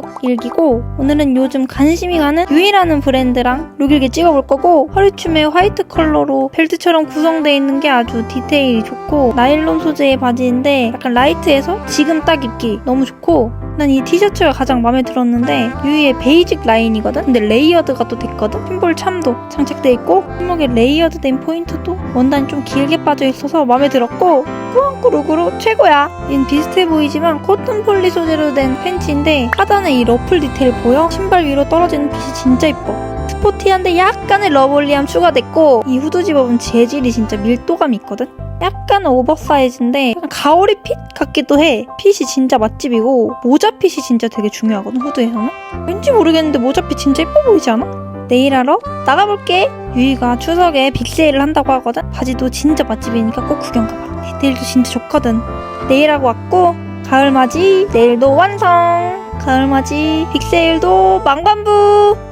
쏙 일기고 오늘은 요즘 관심이 가는 유이라는 브랜드랑 룩 일기 찍어볼 거고 허리춤에 화이트 컬러로 벨트처럼 구성되어 있는 게 아주 디테일이 좋고 나일론 소재의 바지인데 약간 라이트해서 지금 딱 입기 너무 좋고 난 이 티셔츠가 가장 마음에 들었는데 유이의 베이직 라인이거든? 근데 레이어드가 또 됐거든? 핀볼 참도 장착돼 있고 손목에 레이어드 된 포인트도 원단이 좀 길게 빠져 있어서 마음에 들었고 꾸안꾸 룩으로 최고야 얘는 비슷해 보이지만 코튼 폴리 소재로 된 팬츠인데 하단에 이 러플 디테일 보여? 신발 위로 떨어지는 핏이 진짜 이뻐 스포티한데 약간의 러블리함 추가됐고 이 후드 집 업은 재질이 진짜 밀도감 있거든? 약간 오버사이즈인데 가오리 핏 같기도 해. 핏이 진짜 맛집이고 모자 핏이 진짜 되게 중요하거든 후드에서는. 왠지 모르겠는데 모자 핏 진짜 예뻐 보이지 않아? 네일하러 나가볼게. 유이가 추석에 빅세일을 한다고 하거든. 바지도 진짜 맛집이니까 꼭 구경 가봐. 디테일도 진짜 좋거든. 네일하고 왔고 가을맞이 내일도 완성. 가을맞이 빅세일도 망관부.